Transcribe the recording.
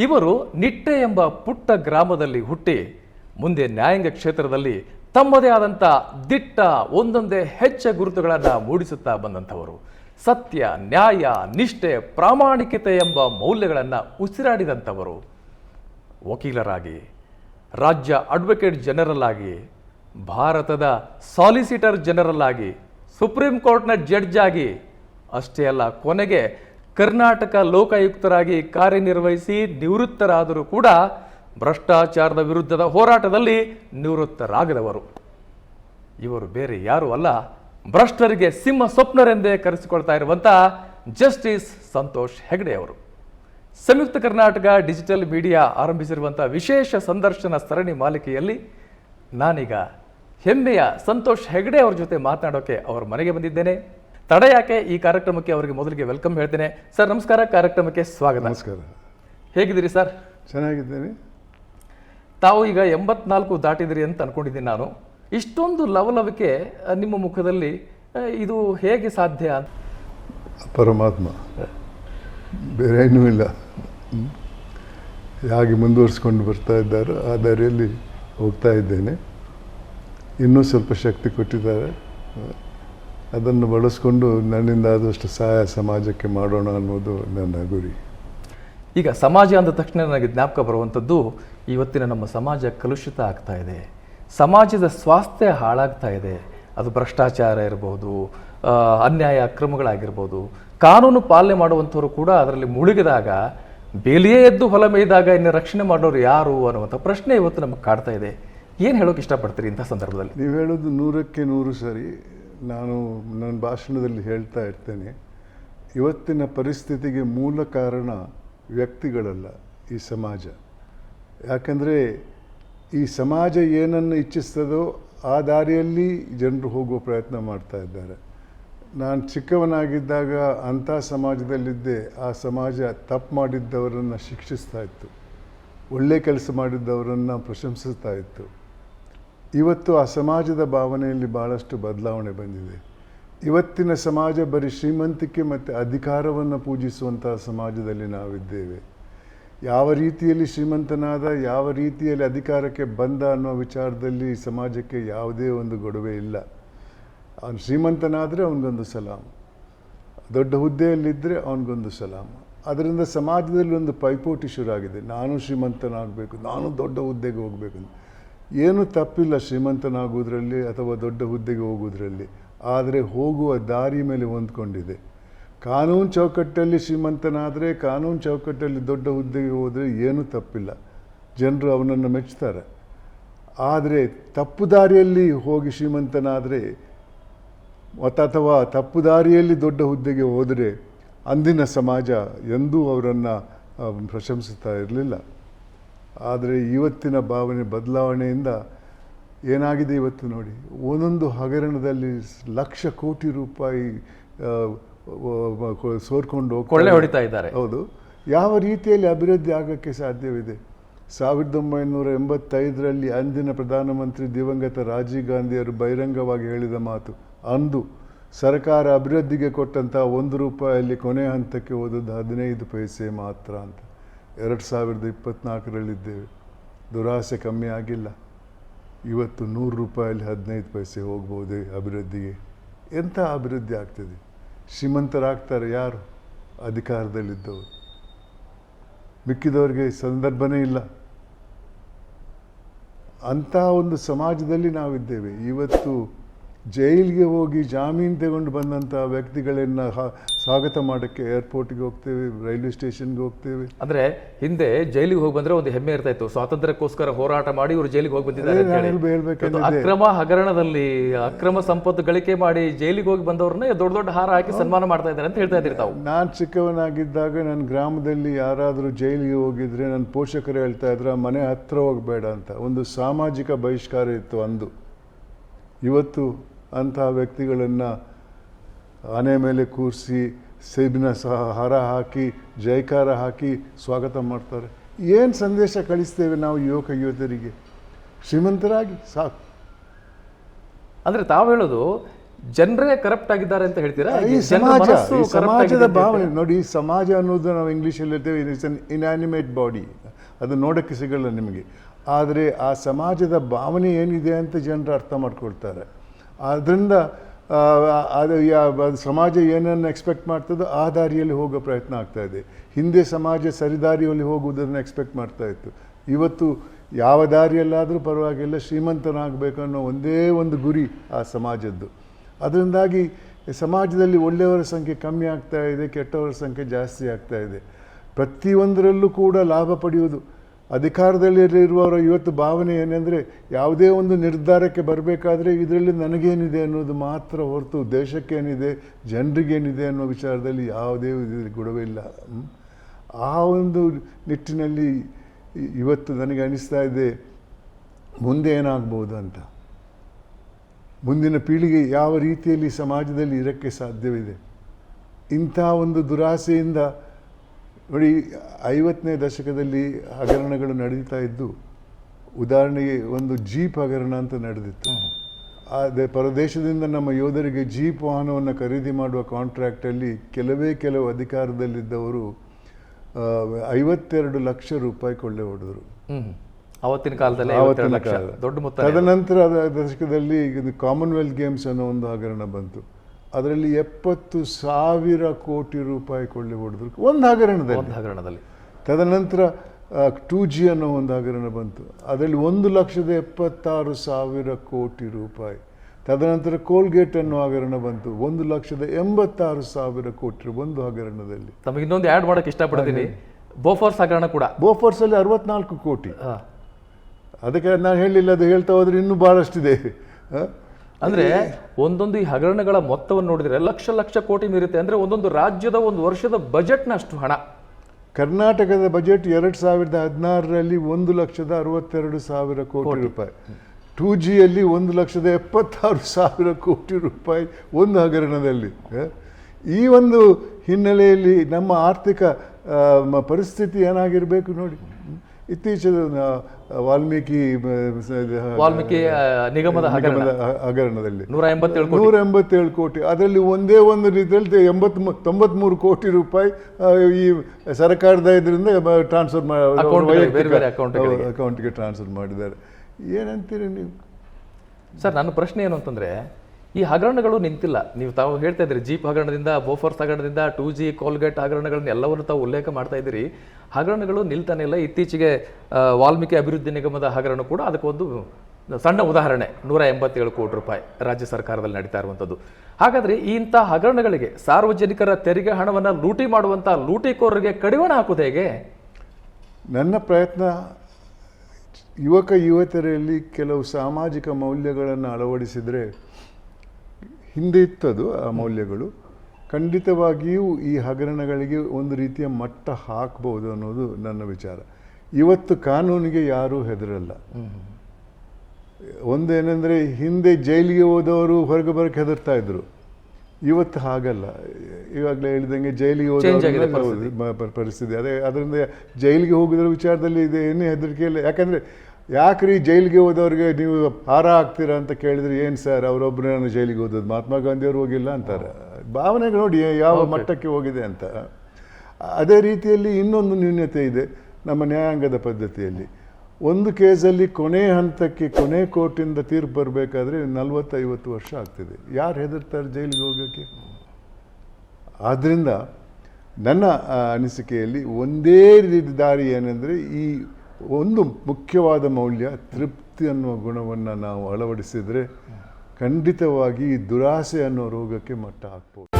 ಇವರು ನಿಟ್ಟೆ ಎಂಬ ಪುಟ್ಟ ಗ್ರಾಮದಲ್ಲಿ ಹುಟ್ಟಿ ಮುಂದೆ ನ್ಯಾಯಾಂಗ ಕ್ಷೇತ್ರದಲ್ಲಿ ತಮ್ಮದೇ ಆದಂಥ ದಿಟ್ಟ ಒಂದೊಂದೇ ಹೆಚ್ಚ ಗುರುತುಗಳನ್ನು ಮೂಡಿಸುತ್ತಾ ಬಂದಂಥವರು. ಸತ್ಯ, ನ್ಯಾಯ, ನಿಷ್ಠೆ, ಪ್ರಾಮಾಣಿಕತೆ ಎಂಬ ಮೌಲ್ಯಗಳನ್ನು ಉಸಿರಾಡಿದಂಥವರು. ವಕೀಲರಾಗಿ, ರಾಜ್ಯ ಅಡ್ವೊಕೇಟ್ ಜನರಲ್ ಆಗಿ, ಭಾರತದ ಸಾಲಿಸಿಟರ್ ಜನರಲ್ ಆಗಿ, ಸುಪ್ರೀಂ ಕೋರ್ಟ್ನ ಜಡ್ಜ್ ಆಗಿ, ಅಷ್ಟೇ ಅಲ್ಲ, ಕೊನೆಗೆ ಕರ್ನಾಟಕ ಲೋಕಾಯುಕ್ತರಾಗಿ ಕಾರ್ಯನಿರ್ವಹಿಸಿ ನಿವೃತ್ತರಾದರೂ ಕೂಡ ಭ್ರಷ್ಟಾಚಾರದ ವಿರುದ್ಧದ ಹೋರಾಟದಲ್ಲಿ ನಿವೃತ್ತರಾಗದವರು. ಇವರು ಬೇರೆ ಯಾರೂ ಅಲ್ಲ, ಭ್ರಷ್ಟರಿಗೆ ಸಿಂಹ ಸ್ವಪ್ನರೆಂದೇ ಕರೆಸಿಕೊಳ್ತಾ ಇರುವಂಥ ಜಸ್ಟಿಸ್ ಸಂತೋಷ್ ಹೆಗಡೆ ಅವರು. ಸಂಯುಕ್ತ ಕರ್ನಾಟಕ ಡಿಜಿಟಲ್ ಮೀಡಿಯಾ ಆರಂಭಿಸಿರುವಂಥ ವಿಶೇಷ ಸಂದರ್ಶನ ಸರಣಿ ಮಾಲಿಕೆಯಲ್ಲಿ ನಾನೀಗ ಹೆಮ್ಮೆಯ ಸಂತೋಷ್ ಹೆಗಡೆ ಅವ್ರ ಜೊತೆ ಮಾತನಾಡೋಕೆ ಅವರ ಮನೆಗೆ ಬಂದಿದ್ದೇನೆ. ತಡ ಯಾಕೆ ಈ ಕಾರ್ಯಕ್ರಮಕ್ಕೆ ಅವರಿಗೆ ಮೊದಲಿಗೆ ವೆಲ್ಕಮ್ ಹೇಳ್ತೇನೆ. ಸರ್ ನಮಸ್ಕಾರ ಕಾರ್ಯಕ್ರಮಕ್ಕೆ ಸ್ವಾಗತ. ನಮಸ್ಕಾರ. ಹೇಗಿದ್ದೀರಿ ಸರ್ ಚೆನ್ನಾಗಿದ್ದೀನಿ. ತಾವು ಈಗ ಎಂಬತ್ನಾಲ್ಕು ದಾಟಿದಿರಿ ಅಂತ ಅನ್ಕೊಂಡಿದ್ದೀನಿ ನಾನು. ಇಷ್ಟೊಂದು ಲವಲವಿಕೆ ನಿಮ್ಮ ಮುಖದಲ್ಲಿ ಇದು ಹೇಗೆ ಸಾಧ್ಯ ಪರಮಾತ್ಮ ಬೇರೆ ಏನೂ ಇಲ್ಲ. ಹೇಗೆ ಮುಂದುವರಿಸ್ಕೊಂಡು ಬರ್ತಾ ಇದ್ದಾರೋ. ಆ ದಾರಿಯಲ್ಲಿ ಹೋಗ್ತಾ ಇದ್ದೇನೆ. ಇನ್ನೂ ಸ್ವಲ್ಪ ಶಕ್ತಿ ಕೊಟ್ಟಿದ್ದಾರೆ. ಅದನ್ನು ಬಳಸ್ಕೊಂಡು ನನ್ನಿಂದ ಆದಷ್ಟು ಸಹಾಯ ಸಮಾಜಕ್ಕೆ ಮಾಡೋಣ ಅನ್ನೋದು ನನ್ನ ಗುರಿ. ಈಗ ಸಮಾಜ ಅಂದ ತಕ್ಷಣ ನನಗೆ ಜ್ಞಾಪಕ ಬರುವಂಥದ್ದು ಇವತ್ತಿನ ನಮ್ಮ ಸಮಾಜ ಕಲುಷಿತ ಆಗ್ತಾ ಇದೆ. ಸಮಾಜದ ಸ್ವಾಸ್ಥ್ಯ ಹಾಳಾಗ್ತಾ ಇದೆ. ಅದು ಭ್ರಷ್ಟಾಚಾರ ಇರ್ಬೋದು ಅನ್ಯಾಯ ಅಕ್ರಮಗಳಾಗಿರ್ಬೋದು. ಕಾನೂನು ಪಾಲನೆ ಮಾಡುವಂಥವ್ರು ಕೂಡ ಅದರಲ್ಲಿ ಮುಳುಗಿದಾಗ ಬೇಲಿಯೇ ಎದ್ದು ಹೊಲ ಮೇಯ್ದಾಗ ಇನ್ನು ರಕ್ಷಣೆ ಮಾಡೋರು ಯಾರು ಅನ್ನುವಂಥ ಪ್ರಶ್ನೆ ಇವತ್ತು ನಮಗೆ ಕಾಡ್ತಾ ಇದೆ. ಏನು ಹೇಳೋಕೆ ಇಷ್ಟಪಡ್ತೀರಿ ಇಂಥ ಸಂದರ್ಭದಲ್ಲಿ? ನೀವು ಹೇಳೋದು ನೂರಕ್ಕೆ ನೂರು ಸರಿ. ನಾನು ನನ್ನ ಭಾಷಣದಲ್ಲಿ ಹೇಳ್ತಾ ಇರ್ತೇನೆ, ಇವತ್ತಿನ ಪರಿಸ್ಥಿತಿಗೆ ಮೂಲ ಕಾರಣ ವ್ಯಕ್ತಿಗಳಲ್ಲ ಈ ಸಮಾಜ. ಯಾಕಂದರೆ ಈ ಸಮಾಜ ಏನನ್ನು ಇಚ್ಛಿಸ್ತದೋ ಆ ದಾರಿಯಲ್ಲಿ ಜನರು ಹೋಗುವ ಪ್ರಯತ್ನ ಮಾಡ್ತಾ ಇದ್ದಾರೆ. ನಾನು ಚಿಕ್ಕವನಾಗಿದ್ದಾಗ ಅಂಥ ಸಮಾಜದಲ್ಲಿದ್ದೆ, ಆ ಸಮಾಜ ತಪ್ಪು ಮಾಡಿದ್ದವರನ್ನು ಶಿಕ್ಷಿಸ್ತಾ ಇತ್ತು. ಒಳ್ಳೆ ಕೆಲಸ ಮಾಡಿದ್ದವರನ್ನು ಪ್ರಶಂಸಿಸ್ತಾ ಇತ್ತು. ಇವತ್ತು ಆ ಸಮಾಜದ ಭಾವನೆಯಲ್ಲಿ ಭಾಳಷ್ಟು ಬದಲಾವಣೆ ಬಂದಿದೆ. ಇವತ್ತಿನ ಸಮಾಜ ಬರೀ ಶ್ರೀಮಂತಿಕೆ ಮತ್ತು ಅಧಿಕಾರವನ್ನು ಪೂಜಿಸುವಂತಹ ಸಮಾಜದಲ್ಲಿ ನಾವಿದ್ದೇವೆ. ಯಾವ ರೀತಿಯಲ್ಲಿ ಶ್ರೀಮಂತನಾದ, ಯಾವ ರೀತಿಯಲ್ಲಿ ಅಧಿಕಾರಕ್ಕೆ ಬಂದ ಅನ್ನೋ ವಿಚಾರದಲ್ಲಿ ಸಮಾಜಕ್ಕೆ ಯಾವುದೇ ಒಂದು ಗೊಡವೆ ಇಲ್ಲ. ಅವನು ಶ್ರೀಮಂತನಾದರೆ ಅವನಿಗೊಂದು ಸಲಾಮ್. ದೊಡ್ಡ ಹುದ್ದೆಯಲ್ಲಿದ್ದರೆ ಅವನಿಗೊಂದು ಸಲಾಮ್. ಅದರಿಂದ ಸಮಾಜದಲ್ಲಿ ಒಂದು ಪೈಪೋಟಿ ಶುರು ಆಗಿದೆ ನಾನು ಶ್ರೀಮಂತನಾಗಬೇಕು, ನಾನು ದೊಡ್ಡ ಹುದ್ದೆಗೆ ಹೋಗಬೇಕು ಅಂತ. ಏನೂ ತಪ್ಪಿಲ್ಲ ಶ್ರೀಮಂತನಾಗುವುದರಲ್ಲಿ ಅಥವಾ ದೊಡ್ಡ ಹುದ್ದೆಗೆ ಹೋಗುವುದರಲ್ಲಿ, ಆದರೆ ಹೋಗುವ ದಾರಿ ಮೇಲೆ ಹೊಂದ್ಕೊಂಡಿದೆ. ಕಾನೂನು ಚೌಕಟ್ಟಲ್ಲಿ ಶ್ರೀಮಂತನಾದರೆ, ಕಾನೂನು ಚೌಕಟ್ಟಲ್ಲಿ ದೊಡ್ಡ ಹುದ್ದೆಗೆ ಹೋದರೆ ಏನೂ ತಪ್ಪಿಲ್ಲ. ಜನರು ಅವನನ್ನು ಮೆಚ್ಚುತ್ತಾರೆ ಆದರೆ ತಪ್ಪು ದಾರಿಯಲ್ಲಿ ಹೋಗಿ ಶ್ರೀಮಂತನಾದರೆ ಮತ್ತು ಅಥವಾ ತಪ್ಪು ದಾರಿಯಲ್ಲಿ ದೊಡ್ಡ ಹುದ್ದೆಗೆ ಹೋದರೆ ಅಂದಿನ ಸಮಾಜ ಎಂದೂ ಅವರನ್ನು ಪ್ರಶಂಸಿಸ್ತಾ ಇರಲಿಲ್ಲ. ಆದರೆ ಇವತ್ತಿನ ಭಾವನೆ ಬದಲಾವಣೆಯಿಂದ ಏನಾಗಿದೆ ಇವತ್ತು ನೋಡಿ? ಒಂದೊಂದು ಹಗರಣದಲ್ಲಿ ಲಕ್ಷ ಕೋಟಿ ರೂಪಾಯಿ ಸೋರ್ಕೊಂಡು ಕೊಳ್ಳೆ ಹೊಡಿತಾ ಇದ್ದಾರೆ. ಹೌದು. ಯಾವ ರೀತಿಯಲ್ಲಿ ಅಭಿವೃದ್ಧಿ ಆಗೋಕ್ಕೆ ಸಾಧ್ಯವಿದೆ? ಸಾವಿರದ ಒಂಬೈನೂರ ಎಂಬತ್ತೈದರಲ್ಲಿ ಅಂದಿನ ಪ್ರಧಾನಮಂತ್ರಿ ದಿವಂಗತ ರಾಜೀವ್ ಗಾಂಧಿಯವರು ಬಹಿರಂಗವಾಗಿ ಹೇಳಿದ ಮಾತು ಅಂದು ಸರ್ಕಾರ ಅಭಿವೃದ್ಧಿಗೆ ಕೊಟ್ಟಂತಹ ಒಂದು ರೂಪಾಯಲ್ಲಿ ಕೊನೆ ಹಂತಕ್ಕೆ ಹೋದದ್ದು ಹದಿನೈದು ಪೈಸೆ ಮಾತ್ರ ಅಂತ. ಎರಡು ಸಾವಿರದ ಇಪ್ಪತ್ತ್ನಾಲ್ಕರಲ್ಲಿದ್ದೇವೆ ದುರಾಸೆ ಕಮ್ಮಿ ಆಗಿಲ್ಲ. ಇವತ್ತು ನೂರು ರೂಪಾಯಲ್ಲಿ ಹದಿನೈದು ಪೈಸೆ ಹೋಗ್ಬೋದು ಅಭಿವೃದ್ಧಿಗೆ? ಎಂಥ ಅಭಿವೃದ್ಧಿ ಆಗ್ತದೆ? ಶ್ರೀಮಂತರಾಗ್ತಾರೆ ಯಾರು? ಅಧಿಕಾರದಲ್ಲಿದ್ದವರು. ಮಿಕ್ಕಿದವರಿಗೆ ಸಂದರ್ಭನೇ ಇಲ್ಲ. ಅಂಥ ಒಂದು ಸಮಾಜದಲ್ಲಿ ನಾವಿದ್ದೇವೆ. ಇವತ್ತು ಜೈಲಿಗೆ ಹೋಗಿ ಜಾಮೀನು ತಗೊಂಡು ಬಂದಂಥ ವ್ಯಕ್ತಿಗಳನ್ನ ಸ್ವಾಗತ ಮಾಡೋಕ್ಕೆ ಏರ್ಪೋರ್ಟ್ಗೆ ಹೋಗ್ತೇವೆ ರೈಲ್ವೆ ಸ್ಟೇಷನ್ಗೆ ಹೋಗ್ತೇವೆ. ಅಂದ್ರೆ ಹಿಂದೆ ಜೈಲಿಗೆ ಹೋಗಿ ಬಂದ್ರೆ ಒಂದು ಹೆಮ್ಮೆ ಇರ್ತಾ ಇತ್ತು. ಸ್ವಾತಂತ್ರ್ಯಕ್ಕೋಸ್ಕರ ಹೋರಾಟ ಮಾಡಿ ಇವರು ಜೈಲಿಗೆ ಹೋಗಿ ಬಂದಿದ್ದಾರೆ ಅಕ್ರಮ ಹಗರಣದಲ್ಲಿ ಅಕ್ರಮ ಸಂಪತ್ತು ಗಳಿಕೆ ಮಾಡಿ ಜೈಲಿಗೆ ಹೋಗಿ ಬಂದವ್ರನ್ನ ದೊಡ್ಡ ದೊಡ್ಡ ಹಾರ ಹಾಕಿ ಸನ್ಮಾನ ಮಾಡ್ತಾ ಇದ್ದಾರೆ ಅಂತ ಹೇಳ್ತಾ ಇದ್ದೀರಿ ತಾವು. ನಾನು ಚಿಕ್ಕವನಾಗಿದ್ದಾಗ ನನ್ನ ಗ್ರಾಮದಲ್ಲಿ ಯಾರಾದರೂ ಜೈಲಿಗೆ ಹೋಗಿದ್ರೆ ನನ್ನ ಪೋಷಕರು ಹೇಳ್ತಾ ಇದ್ರು ಮನೆ ಹತ್ರ ಹೋಗಬೇಡ ಅಂತ. ಒಂದು ಸಾಮಾಜಿಕ ಬಹಿಷ್ಕಾರ ಇತ್ತು ಅಂದು. ಇವತ್ತು ಅಂತಹ ವ್ಯಕ್ತಿಗಳನ್ನು ಆನೆ ಮೇಲೆ ಕೂರಿಸಿ ಸೇಬಿನ ಸಹ ಹಾರ ಹಾಕಿ ಜೈಕಾರ ಹಾಕಿ ಸ್ವಾಗತ ಮಾಡ್ತಾರೆ. ಏನು ಸಂದೇಶ ಕಳಿಸ್ತೇವೆ ನಾವು ಯುವಕ ಯುವತಿಯರಿಗೆ? ಶ್ರೀಮಂತರಾಗಿ ಸಾಕು. ಅಂದ್ರೆ ತಾವು ಹೇಳೋದು ಜನರೇ ಕರಪ್ಟ್ ಆಗಿದ್ದಾರೆ ಅಂತ ಹೇಳ್ತೀರಾ? ಈ ಸಮಾಜ ಸಮಾಜದ ಭಾವನೆ ನೋಡಿ ಈ ಸಮಾಜ ಅನ್ನೋದು ನಾವು ಇಂಗ್ಲೀಷಲ್ಲಿ ಹೇಳ್ತೇವೆ ಇಟ್ಸ್ ಅನ್ ಇನ್ಯಾನಿಮೇಟ್ ಬಾಡಿ ಅದು ನೋಡೋಕ್ಕೆ ಸಿಗಲ್ಲ ನಿಮಗೆ. ಆದರೆ ಆ ಸಮಾಜದ ಭಾವನೆ ಏನಿದೆ ಅಂತ ಜನರು ಅರ್ಥ ಮಾಡ್ಕೊಳ್ತಾರೆ. ಅದರಿಂದ ಆ, ಅದು ಸಮಾಜ ಏನನ್ನು ಎಕ್ಸ್ಪೆಕ್ಟ್ ಮಾಡ್ತದೋ ಆ ದಾರಿಯಲ್ಲಿ ಹೋಗೋ ಪ್ರಯತ್ನ ಆಗ್ತಾ ಇದೆ. ಹಿಂದೆ ಸಮಾಜ ಸರಿದಾರಿಯಲ್ಲಿ ಹೋಗುವುದನ್ನು ಎಕ್ಸ್ಪೆಕ್ಟ್ ಮಾಡ್ತಾ ಇತ್ತು. ಇವತ್ತು ಯಾವ ದಾರಿಯಲ್ಲಾದರೂ ಪರವಾಗಿಲ್ಲ ಶ್ರೀಮಂತನಾಗಬೇಕು ಅನ್ನೋ ಒಂದೇ ಒಂದು ಗುರಿ ಆ ಸಮಾಜದ್ದು. ಅದರಿಂದಾಗಿ ಸಮಾಜದಲ್ಲಿ ಒಳ್ಳೆಯವರ ಸಂಖ್ಯೆ ಕಮ್ಮಿ ಆಗ್ತಾ ಇದೆ ಕೆಟ್ಟವರ ಸಂಖ್ಯೆ ಜಾಸ್ತಿ ಆಗ್ತಾ ಇದೆ. ಪ್ರತಿಯೊಂದರಲ್ಲೂ ಕೂಡ ಲಾಭ ಪಡೆಯುವುದು ಅಧಿಕಾರದಲ್ಲಿರುವವರ ಇವತ್ತು ಭಾವನೆ ಏನೆಂದರೆ ಯಾವುದೇ ಒಂದು ನಿರ್ಧಾರಕ್ಕೆ ಬರಬೇಕಾದ್ರೆ ಇದರಲ್ಲಿ ನನಗೇನಿದೆ ಅನ್ನೋದು ಮಾತ್ರ ಹೊರತು ದೇಶಕ್ಕೇನಿದೆ, ಜನರಿಗೇನಿದೆ ಅನ್ನೋ ವಿಚಾರದಲ್ಲಿ ಯಾವುದೇ ಗೊಡವೆ ಇಲ್ಲ. ಆ ಒಂದು ನಿಟ್ಟಿನಲ್ಲಿ ಇವತ್ತು ನನಗೆ ಅನಿಸ್ತಾ ಇದೆ, ಮುಂದೆ ಏನಾಗ್ಬೋದು ಅಂತ. ಮುಂದಿನ ಪೀಳಿಗೆ ಯಾವ ರೀತಿಯಲ್ಲಿ ಸಮಾಜದಲ್ಲಿ ಇರೋಕ್ಕೆ ಸಾಧ್ಯವಿದೆ? ಇಂಥ ಒಂದು ದುರಾಸೆಯಿಂದ ನೋಡಿ ಐವತ್ತನೇ ದಶಕದಲ್ಲಿ ಹಗರಣಗಳು ನಡೀತಾ ಇದ್ದು ಉದಾಹರಣೆಗೆ ಒಂದು ಜೀಪ್ ಹಗರಣ ಅಂತ ನಡೆದಿತ್ತು. ಅದೇ ಪರದೇಶದಿಂದ ನಮ್ಮ ಯೋಧರಿಗೆ ಜೀಪ್ ವಾಹನವನ್ನು ಖರೀದಿ ಮಾಡುವ ಕಾಂಟ್ರಾಕ್ಟಲ್ಲಿ ಕೆಲವೇ ಕೆಲವು ಅಧಿಕಾರದಲ್ಲಿದ್ದವರು ಐವತ್ತೆರಡು ಲಕ್ಷ ರೂಪಾಯಿ ಕೊಳ್ಳೆ ಹೊಡೆದರು. ಆವತ್ತಿನ ಅವತ್ತಿನ ಕಾಲದಲ್ಲಿ ಆವತ್ತಿನ ಕಾಲ. ದೊಡ್ಡ ಮೊತ್ತ ತದನಂತರ ದಶಕದಲ್ಲಿ ಕಾಮನ್ವೆಲ್ತ್ ಗೇಮ್ಸ್ ಅನ್ನೋ ಒಂದು ಹಗರಣ ಬಂತು. ಅದರಲ್ಲಿ ಎಪ್ಪತ್ತು ಸಾವಿರ ಕೋಟಿ ರೂಪಾಯಿ ಕೊಳ್ಳೆ ಹೊಡೆದ್ರು. ಒಂದು ಹಗರಣದಲ್ಲಿ. ಒಂದು ಹಗರಣದಲ್ಲಿ. ತದನಂತರ ಟೂ ಜಿ ಅನ್ನೋ ಒಂದು ಹಗರಣ ಬಂತು. ಅದರಲ್ಲಿ ಒಂದು ಲಕ್ಷದ ಎಪ್ಪತ್ತಾರು ಸಾವಿರ ಕೋಟಿ ರೂಪಾಯಿ. ತದನಂತರ ಕೋಲ್ಗೇಟ್ ಅನ್ನೋ ಹಗರಣ ಬಂತು. ಒಂದು ಲಕ್ಷದ ಎಂಬತ್ತಾರು ಸಾವಿರ ಕೋಟಿ ಒಂದು ಹಗರಣದಲ್ಲಿ. ತಮಗೆ ಇನ್ನೊಂದು ಆ್ಯಡ್ ಮಾಡೋಕ್ಕೆ ಇಷ್ಟಪಡ್ತೀನಿ. ಬೋಫೋರ್ಸ್ ಹಗರಣ ಕೂಡ. ಬೋಫೋರ್ಸಲ್ಲಿ ಅರವತ್ನಾಲ್ಕು ಕೋಟಿ. ಅದಕ್ಕೆ ನಾನು ಹೇಳಿಲ್ಲ ಅದು ಹೇಳ್ತಾ ಹೋದರೆ ಇನ್ನೂ ಭಾಳಷ್ಟಿದೆ? ಅಂದ್ರೆ ಒಂದೊಂದು ಈ ಹಗರಣಗಳ ಮೊತ್ತವನ್ನು ನೋಡಿದ್ರೆ ಲಕ್ಷ ಲಕ್ಷ ಕೋಟಿ ಮೀರುತ್ತೆ ಅಂದ್ರೆ ಒಂದೊಂದು ರಾಜ್ಯದ ಒಂದು ವರ್ಷದ ಬಜೆಟ್ನಷ್ಟು ಹಣ. ಕರ್ನಾಟಕದ ಬಜೆಟ್ ಎರಡು ಸಾವಿರದ ಹದಿನಾರರಲ್ಲಿ ಒಂದು ಲಕ್ಷದ ಅರವತ್ತೆರಡು ಸಾವಿರ ಕೋಟಿ ರೂಪಾಯಿ. ಟೂ ಜಿಯಲ್ಲಿ ಒಂದು ಲಕ್ಷದ ಎಪ್ಪತ್ತಾರು ಸಾವಿರ ಕೋಟಿ ರೂಪಾಯಿ ಒಂದು ಹಗರಣದಲ್ಲಿ. ಈ ಒಂದು ಹಿನ್ನೆಲೆಯಲ್ಲಿ ನಮ್ಮ ಆರ್ಥಿಕ ಪರಿಸ್ಥಿತಿ ಏನಾಗಿರಬೇಕು ನೋಡಿ. ಇತ್ತೀಚೆಗೆ ವಾಲ್ಮೀಕಿ ವಾಲ್ಮೀಕಿ ನಿಗಮದ ಹಗರಣ. ನಿಗಮದ ಹಗರಣದಲ್ಲಿ. ನೂರ ಎಂಬತ್ತೇಳು ನೂರ ಎಂಬತ್ತೇಳು ಕೋಟಿ. ಅದರಲ್ಲಿ ಒಂದೇ ಒಂದು ರೀತಿಯಲ್ಲಿ ಎಂಬತ್ ತೊಂಬತ್ಮೂರು ಕೋಟಿ ರೂಪಾಯಿ ಈ ಸರ್ಕಾರದ ಇದರಿಂದ ಟ್ರಾನ್ಸ್ಫರ್. ಅಕೌಂಟ್ಗೆ ಟ್ರಾನ್ಸ್ಫರ್ ಮಾಡಿದ್ದಾರೆ. ಏನಂತೀರಿ ನೀವು? ಸರ್ ನನ್ನ ಪ್ರಶ್ನೆ ಏನು ಅಂತಂದ್ರೆ ಈ ಹಗರಣಗಳು ನಿಂತಿಲ್ಲ. ನೀವು ತಾವು ಹೇಳ್ತಾ ಇದ್ದೀರಿ ಜೀಪ್ ಹಗರಣದಿಂದ ಬೋಫರ್ಸ್ ಹಗರಣದಿಂದ ಟೂ ಜಿ ಕೋಲ್ಗೇಟ್ ಹಗರಣಗಳನ್ನ ಎಲ್ಲವನ್ನು ತಾವು ಉಲ್ಲೇಖ ಮಾಡ್ತಾ ಇದ್ದೀರಿ. ಹಗರಣಗಳು ನಿಲ್ತಾನೆ ಇಲ್ಲ. ಇತ್ತೀಚೆಗೆ ವಾಲ್ಮೀಕಿ ಅಭಿವೃದ್ಧಿ ನಿಗಮದ ಹಗರಣ ಕೂಡ ಅದಕ್ಕೊಂದು ಸಣ್ಣ ಉದಾಹರಣೆ. ನೂರ ಎಂಬತ್ತೇಳು ಕೋಟಿ ರೂಪಾಯಿ ರಾಜ್ಯ ಸರ್ಕಾರದಲ್ಲಿ ನಡೀತಾ ಇರುವಂಥದ್ದು. ಹಾಗಾದರೆ ಇಂಥ ಹಗರಣಗಳಿಗೆ ಸಾರ್ವಜನಿಕರ ತೆರಿಗೆ ಹಣವನ್ನು ಲೂಟಿ ಮಾಡುವಂಥ ಲೂಟಿಕೋರರಿಗೆ ಕಡಿವಾಣ ಹಾಕುವುದು ಹೇಗೆ? ನನ್ನ ಪ್ರಯತ್ನ, ಯುವಕ ಯುವತಿಯರಲ್ಲಿ ಕೆಲವು ಸಾಮಾಜಿಕ ಮೌಲ್ಯಗಳನ್ನು ಅಳವಡಿಸಿದರೆ ಹಿಂದೆ ಇತ್ತದು ಆ ಮೌಲ್ಯಗಳು. ಖಂಡಿತವಾಗಿಯೂ ಈ ಹಗರಣಗಳಿಗೆ ಒಂದು ರೀತಿಯ ಮಟ್ಟ ಹಾಕ್ಬೋದು ಅನ್ನೋದು ನನ್ನ ವಿಚಾರ. ಇವತ್ತು ಕಾನೂನಿಗೆ ಯಾರೂ ಹೆದರಲ್ಲ. ಒಂದೇನೆಂದರೆ ಹಿಂದೆ ಜೈಲಿಗೆ ಹೋದವರು ಹೊರಗೆ ಬರೋಕ್ಕೆ ಹೆದರ್ತಾ ಇದ್ರು. ಇವತ್ತು ಹಾಗಲ್ಲ. ಇವಾಗಲೇ ಹೇಳಿದಂಗೆ ಜೈಲಿಗೆ ಹೌದು, ಪರಿಸ್ಥಿತಿ. ಅದೇ ಅದರಿಂದ ಜೈಲಿಗೆ ಹೋಗಿದ್ರ ವಿಚಾರದಲ್ಲಿ ಇದೆ ಏನೇ ಹೆದರಿಕೆ ಇಲ್ಲ. ಯಾಕಂದರೆ ಯಾಕ್ರಿ ಜೈಲಿಗೆ ಹೋದವ್ರಿಗೆ ನೀವು ಹಾರ ಆಗ್ತೀರಾ ಅಂತ ಕೇಳಿದ್ರೆ ಏನು ಸರ್ ಅವರೊಬ್ಬರು ನಾನು ಜೈಲಿಗೆ ಹೋದದ್ದು. ಮಹಾತ್ಮ ಗಾಂಧಿಯವರು ಹೋಗಿಲ್ಲ ಅಂತಾರೆ. ಭಾವನೆಗೆ ನೋಡಿ ಯಾವ ಮಟ್ಟಕ್ಕೆ ಹೋಗಿದೆ ಅಂತ. ಅದೇ ರೀತಿಯಲ್ಲಿ ಇನ್ನೊಂದು ನ್ಯೂನ್ಯತೆ ಇದೆ ನಮ್ಮ ನ್ಯಾಯಾಂಗದ ಪದ್ಧತಿಯಲ್ಲಿ. ಒಂದು ಕೇಸಲ್ಲಿ ಕೊನೆ ಹಂತಕ್ಕೆ ಕೊನೆ ಕೋರ್ಟಿಂದ ತೀರ್ಪು ಬರಬೇಕಾದ್ರೆ ನಲವತ್ತೈವತ್ತು ವರ್ಷ ಆಗ್ತಿದೆ. ಯಾರು ಹೆದರ್ತಾರೆ ಜೈಲಿಗೆ ಹೋಗೋಕ್ಕೆ ಆದ್ದರಿಂದ ನನ್ನ ಅನಿಸಿಕೆಯಲ್ಲಿ ಒಂದೇ ರೀತಿ ದಾರಿ ಏನೆಂದರೆ ಈ ಒಂದು ಮುಖ್ಯವಾದ ಮೌಲ್ಯ ತೃಪ್ತಿ ಅನ್ನುವ ಗುಣವನ್ನು ನಾವು ಅಳವಡಿಸಿದರೆ ಖಂಡಿತವಾಗಿ ಈ ದುರಾಸೆ ಅನ್ನೋ ರೋಗಕ್ಕೆ ಮಟ್ಟ ಹಾಕ್ಬೋದು